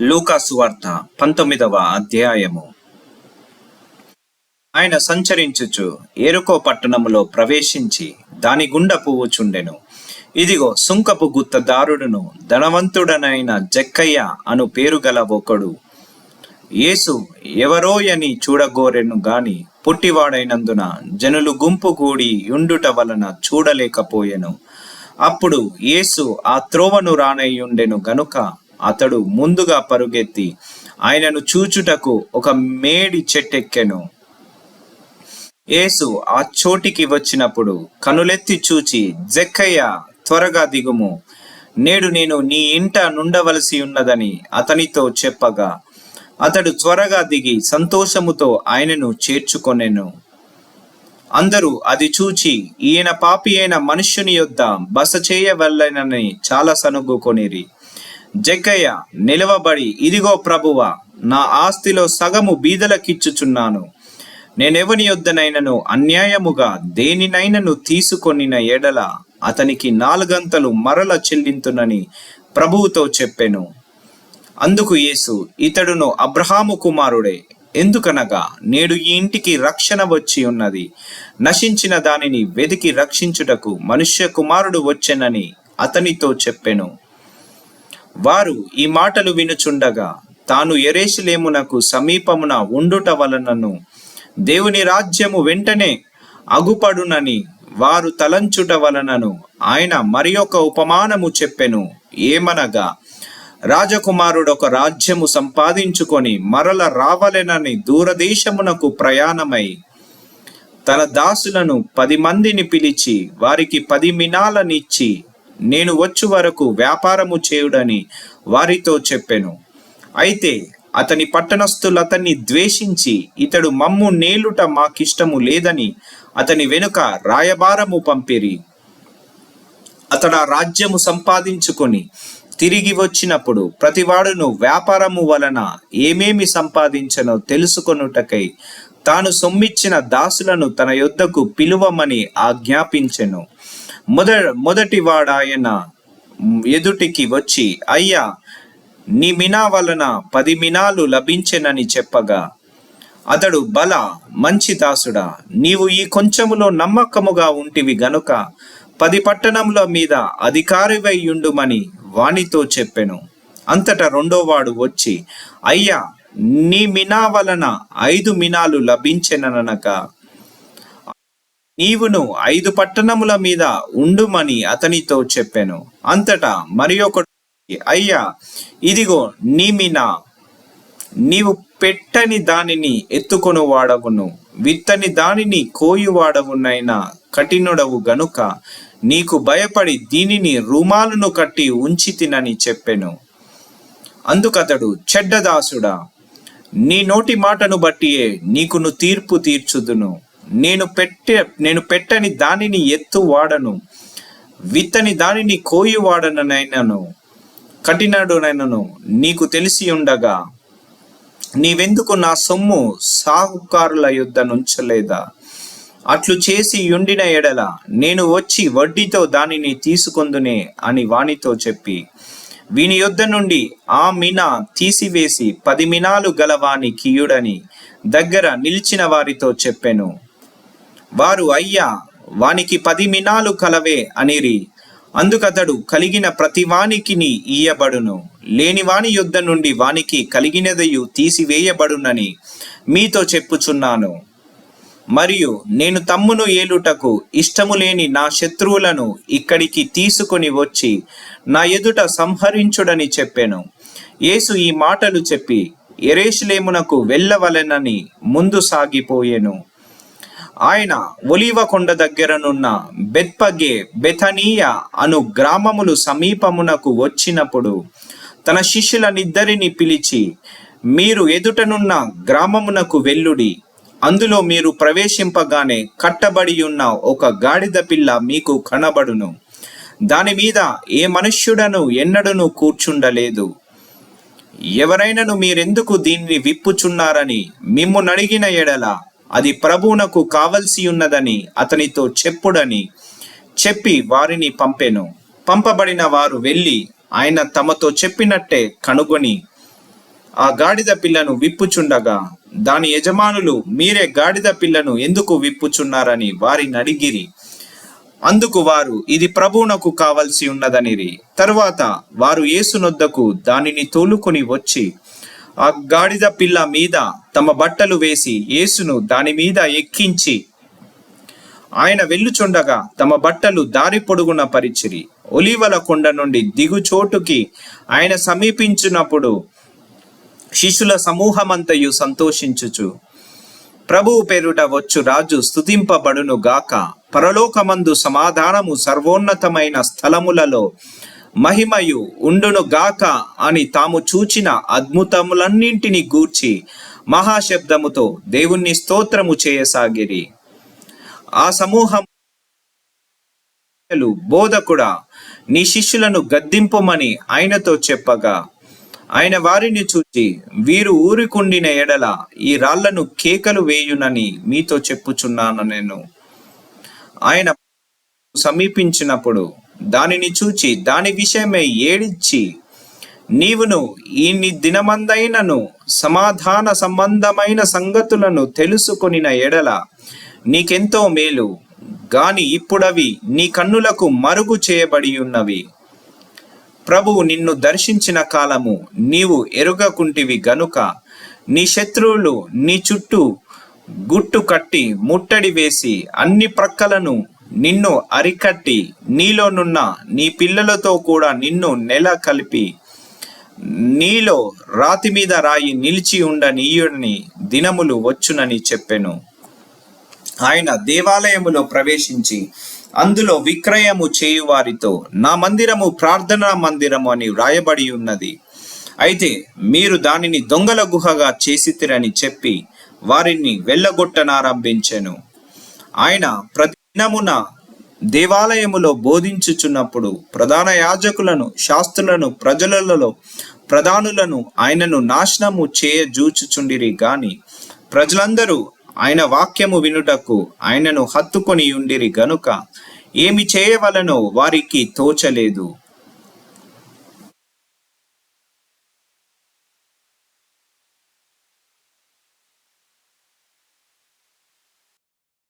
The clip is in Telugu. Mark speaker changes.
Speaker 1: లూకాసు వార్త పంతొమ్మిదవ అధ్యాయము. ఆయన సంచరించుచు ఎరుకో పట్టణములో ప్రవేశించి దాని గుండ పువ్వుచుండెను ఇదిగో సుంకపు గుత్తదారుడును ధనవంతుడనైన జక్కయ్య అను పేరు గల ఒకడు. యేసు ఎవరోయని చూడగోరెను గాని పుట్టివాడైనందున జనులు గుంపు కూడి యుండుట వలన చూడలేకపోయెను. అప్పుడు యేసు ఆ త్రోవను రానయ్యుండెను గనుక అతడు ముందుగా పరుగెత్తి ఆయనను చూచుటకు ఒక మేడి చెట్టెక్కెను. యేసు ఆ చోటికి వచ్చినప్పుడు కనులెత్తి చూచి జక్కయ్య త్వరగా దిగుము. నేడు నేను నీ ఇంట నుండవలసి ఉన్నదని అతనితో చెప్పగా అతడు త్వరగా దిగి సంతోషముతో ఆయనను చేర్చుకొనెను. అందరూ అది చూచి ఈయన పాపి అయిన మనుష్యుని యొద్ద బస చేయవల్లెనని చాలా సనుగుకొనిరి. జగ్గయ్య నిలవబడి ఇదిగో ప్రభువ నా ఆస్తిలో సగము బీదలకిచ్చుచున్నాను. నేనెవని యొద్దనైనను అన్యాయముగా దేనినైనను తీసుకొనిన ఎడల అతనికి నాలుగంతలు మరల చెల్లింతునని ప్రభువుతో చెప్పెను. అందుకు యేసు ఇతడును అబ్రహాము కుమారుడే ఎందుకనగా నేడు ఈ ఇంటికి రక్షణ వచ్చి ఉన్నది. నశించిన దానిని వెదికి రక్షించుటకు మనుష్య కుమారుడు వచ్చెనని అతనితో చెప్పెను. వారు ఈ మాటలు వినుచుండగా తాను ఎరేసులేమునకు సమీపమున ఉండుట వలనను దేవుని రాజ్యము వెంటనే అగుపడునని వారు తలంచుట వలనను ఆయన మరి ఒక ఉపమానము చెప్పెను. ఏమనగా రాజకుమారుడు ఒక రాజ్యము సంపాదించుకొని మరల రావలెనని దూరదేశమునకు ప్రయాణమై తన దాసులను పది మందిని పిలిచి వారికి పది మినాలనిచ్చి నేను వచ్చు వరకు వ్యాపారము చేయుడని వారితో చెప్పెను. అయితే అతని పట్టణస్థులు అతన్ని ద్వేషించి ఇతడు మమ్ము నేలుట మాకిష్టము లేదని అతని వెనుక రాయబారము పంపిరి. అతడు రాజ్యము సంపాదించుకొని తిరిగి వచ్చినప్పుడు ప్రతివాడును వ్యాపారము వలన ఏమేమి సంపాదించనో తెలుసుకొనుటకై తాను సొమ్మిచ్చిన దాసులను తన యొద్దకు పిలువమని ఆజ్ఞాపించెను. మొద మొదటి వాడాయన ఎదుటికి వచ్చి అయ్యా నీ మినా వలన పది మినాలు లభించెనని చెప్పగా అతడు బల మంచి దాసుడా నీవు ఈ కొంచెములో నమ్మకముగా ఉంటివి గనుక పది పట్టణముల మీద అధికారివై ఉండుమని వానితో చెప్పెను. అంతటా రెండోవాడు వచ్చి అయ్యా నీ మినా వలన ఐదు మినాలు లభించెననగా నీవును ఐదు పట్టణముల మీద ఉండుమని అతనితో చెప్పెను. అంతటా మరి అయ్యా ఇదిగో నీమినా నీవు పెట్టని దానిని ఎత్తుకొను వాడవును విత్తని దానిని కోయువాడవునైనా కఠినుడవు గనుక నీకు భయపడి దీనిని రుమాలును కట్టి ఉంచి తినని చెప్పెను. అందుకతడు చెడ్డదాసుడా నీ నోటి మాటను బట్టియే నీకును తీర్పు తీర్చుదును. నేను పెట్టే నేను పెట్టని దానిని ఎత్తు వాడను. విత్తని దానిని కోయి వాడననైనను కఠినడునైనను నీకు తెలిసి ఉండగా నీవెందుకు నా సొమ్ము సాహుకారుల యుద్ధ నుంచలేదా? అట్లు చేసి ఉండిన ఎడల నేను వచ్చి వడ్డీతో దానిని తీసుకొందునే అని వానితో చెప్పి వీని యొద్ద నుండి ఆ మినా తీసివేసి పది మినాలు గలవాని కీయుడని దగ్గర నిలిచిన వారితో చెప్పెను. వారు అయ్యా వానికి పది మినాలు కలవే అనిరి. అందుకతడు కలిగిన ప్రతి వానికిని ఇయ్యబడును. లేని వాని యుద్ధ నుండి వానికి కలిగినదయు తీసివేయబడునని మీతో చెప్పుచున్నాను. మరియు నేను తమ్మును ఏలుటకు ఇష్టము లేని నా శత్రువులను ఇక్కడికి తీసుకొని వచ్చి నా ఎదుట సంహరించుడని చెప్పాను. యేసు ఈ మాటలు చెప్పి ఎరేషులేమునకు వెళ్ళవలెనని ముందు సాగిపోయెను. ఆయన ఒలివ కొండ దగ్గరనున్న బెత్పగే బెథనీయ అను గ్రామములు సమీపమునకు వచ్చినప్పుడు తన శిష్యులనిద్దరిని పిలిచి మీరు ఎదుటనున్న గ్రామమునకు వెల్లుడి అందులో మీరు ప్రవేశింపగానే కట్టబడి ఉన్న ఒక గాడిద పిల్ల మీకు కనబడును. దాని మీద ఏ మనుష్యుడను ఎన్నడను కూర్చుండలేదు. ఎవరైనను మీరెందుకు దీన్ని విప్పుచున్నారని మిమ్ము నడిగిన ఎడల అది ప్రభువునకు కావలసి ఉన్నదని అతనితో చెప్పుడని చెప్పి వారిని పంపెను. పంపబడిన వారు వెళ్ళి ఆయన తమతో చెప్పినట్టే కనుగొని ఆ గాడిద పిల్లను విప్పుచుండగా దాని యజమానులు మీరే గాడిద పిల్లను ఎందుకు విప్పుచున్నారని వారిని అడిగిరి. అందుకు వారు ఇది ప్రభువునకు కావలసి ఉన్నదనిరి తరువాత వారు యేసునొద్దకు దానిని తోలుకొని వచ్చి ఆ గాడిద పిల్ల మీద తమ బట్టలు వేసి యేసును దాని మీద ఎక్కించి ఆయన వెళ్ళుచుండగా తమ బట్టలు దారి పొడుగున పరిచిరి. ఒలివల కొండ నుండి దిగుచోటుకి ఆయన సమీపించినప్పుడు శిష్యుల సమూహమంతయు సంతోషించుచు ప్రభువు పేరుట వచ్చు రాజు స్తుతింపబడును గాక పరలోకమందు సమాధానము సర్వోన్నతమైన స్థలములలో మహిమయు ఉండును గాక అని తాము చూచిన అద్భుతములన్నింటినీ గూర్చి మహాశబ్దముతో దేవుణ్ణి స్తోత్రము చేయసాగిరి. ఆ సమూహం బోధకుడా నీ శిష్యులను గద్దింపుమని ఆయనతో చెప్పగా ఆయన వారిని చూచి వీరు ఊరికుండిన ఎడల ఈ రాళ్ళను కేకలు వేయునని మీతో చెప్పుచున్నాను నేను. ఆయన సమీపించినప్పుడు దానిని చూచి దాని విషయమే ఏడిచ్చి నీవును ఈ దినమందైనను సమాధాన సంబంధమైన సంగతులను తెలుసుకొనిన ఎడల నీకెంతో మేలు. గాని ఇప్పుడవి నీ కన్నులకు మరుగు చేయబడి ఉన్నవి ప్రభువు నిన్ను దర్శించిన కాలము నీవు ఎరుగకుంటివి గనుక నీ శత్రువులు నీ చుట్టూ గుట్టు కట్టి ముట్టడి వేసి అన్ని ప్రక్కలను నిన్ను అరికట్టి నీలోనున్న నీ పిల్లలతో కూడా నిన్ను నెల కలిపి నీలో రాతి మీద రాయి నిలిచి ఉండనీయుడిని దినములు వచ్చునని చెప్పెను. ఆయన దేవాలయములో ప్రవేశించి అందులో విక్రయము చేయువారితో నా మందిరము ప్రార్థనా మందిరము అని వ్రాయబడి ఉన్నది. అయితే మీరు దానిని దొంగల గుహగా చేసితిరని చెప్పి వారిని వెళ్ళగొట్టనారంభించెను. ఆయన దినమున దేవాలయములో బోధించుచున్నప్పుడు ప్రధాన యాజకులను శాస్త్రులను ప్రజలలో ప్రధానులను ఆయనను నాశనము చేయజూచుచుండిరి గాని ప్రజలందరూ ఆయన వాక్యము వినుటకు ఆయనను హత్తుకొని ఉండిరి గనుక ఏమి చేయవలనో వారికి తోచలేదు.